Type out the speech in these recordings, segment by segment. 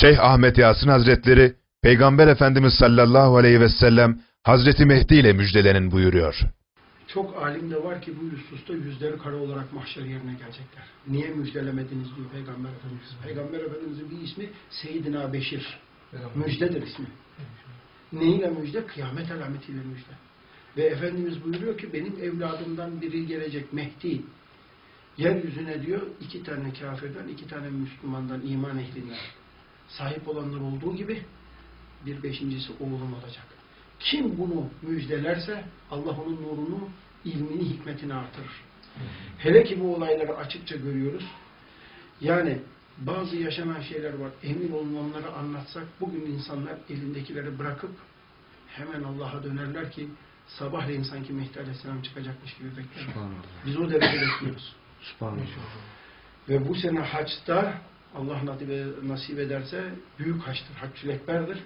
Şeyh Ahmet Yasin Hazretleri, Peygamber Efendimiz sallallahu aleyhi ve sellem Hazreti Mehdi ile müjdelenin buyuruyor. Çok alim de var ki bu hususta yüzleri kara olarak mahşer yerine gelecekler. Niye müjdelemediniz diyor Peygamber Efendimiz. Peygamber Efendimizin bir ismi Seyyidina Beşir. Müjdedir ismi. Neyle müjde? Kıyamet alametiyle müjde. Ve Efendimiz buyuruyor ki benim evladımdan biri gelecek Mehdi. Yeryüzüne diyor iki tane kafirden, iki tane Müslümandan, iman ehlinden sahip olanlar olduğu gibi bir beşincisi oğlum olacak. Kim bunu müjdelerse Allah onun nurunu, ilmini, hikmetini artırır. Hele ki bu olayları açıkça görüyoruz. Yani bazı yaşanan şeyler var. Emin olun onları anlatsak bugün insanlar elindekileri bırakıp hemen Allah'a dönerler ki sabahleyin sanki Mehdi Aleyhisselam çıkacakmış gibi. Subhanallah. Biz o derece bekliyoruz. Ve bu sene haçta Allah nasip nasip ederse büyük haçtır. Haccül Ekber'dir.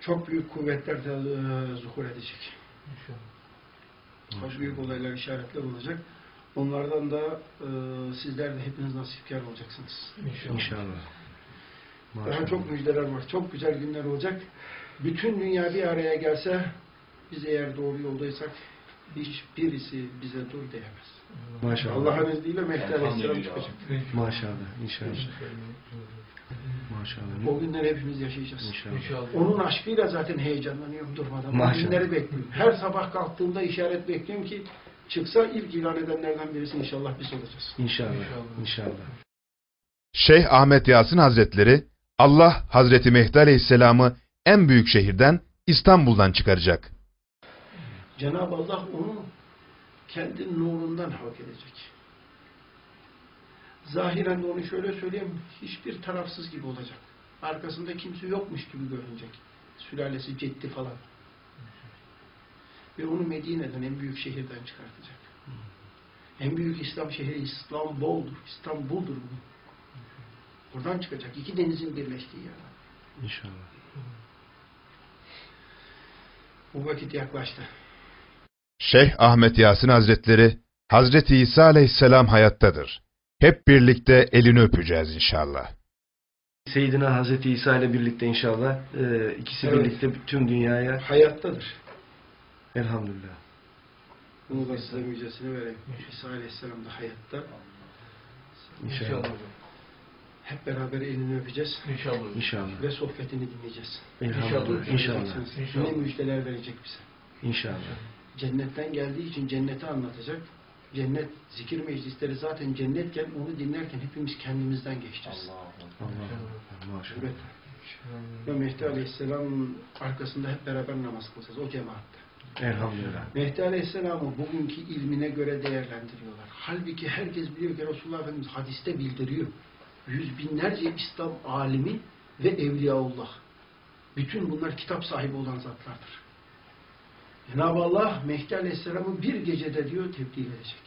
Çok büyük kuvvetler de e, zuhur edecek. Çok büyük olaylar, işaretler olacak. Onlardan da e, sizler de hepiniz nasipkar olacaksınız. İnşallah. Daha Maşallah. çok müjdeler var. Çok güzel günler olacak. Bütün dünya bir araya gelse biz eğer doğru yoldaysak hiçbirisi bize dur diyemez. Maşallah. Allah'ın izniyle Mehdi Aleyhisselam çıkacak. Maşallah. İnşallah. Maşallah. O günleri hepimiz yaşayacağız. İnşallah. Onun aşkıyla zaten heyecanlanıyorum durmadan. O Maşallah. günleri bekliyorum. Her sabah kalktığımda işaret bekliyorum ki çıksa ilk ilan edenlerden birisi inşallah biz olacağız. İnşallah. İnşallah. Şeyh Ahmet Yasin Hazretleri, Allah Hazreti Mehdi Aleyhisselam'ı en büyük şehirden İstanbul'dan çıkaracak. Cenab-ı Allah onu kendi nurundan halk edecek. Zahiren de onu şöyle söyleyeyim, hiçbir tarafsız gibi olacak. Arkasında kimse yokmuş gibi görünecek. Sülalesi ciddi falan. Ve onu Medine'den, en büyük şehirden çıkartacak. En büyük İslam şehri İstanbul'dur. İstanbul'dur bu. Buradan çıkacak. İki denizin birleştiği yer. İnşallah. Bu vakit yaklaştı. Şeyh Ahmet Yasin Hazretleri, Hazreti İsa Aleyhisselam hayattadır. Hep birlikte elini öpeceğiz inşallah. Seyyidina Hazreti İsa ile birlikte inşallah e, ikisi Evet. birlikte tüm dünyaya Hayattadır. elhamdülillah. Bunu da size müjdesini vereyim. İsa Aleyhisselam da hayatta. İnşallah. Hep beraber elini öpeceğiz İnşallah. İnşallah. ve sohbetini dinleyeceğiz. Elhamdülillah. İnşallah. Göreceksiniz. Ne müjdeler verecek bize. İnşallah. Cennetten geldiği için cenneti anlatacak. Cennet, zikir meclisleri zaten cennetken onu dinlerken hepimiz kendimizden geçeceğiz. Allah. Maşallah. Evet. Ve Mehdi Aleyhisselam'ın arkasında hep beraber namaz kılacağız. O cemaatte. Elhamdülillah. Mehdi Aleyhisselam'ı bugünkü ilmine göre değerlendiriyorlar. Halbuki herkes biliyor ki Resulullah Efendimiz hadiste bildiriyor. Yüz binlerce İslam alimi ve evliyaullah. Bütün bunlar kitap sahibi olan zatlardır. Cenab-ı Allah Mehdi Aleyhisselam'ı bir gecede diyor tebdil edecek.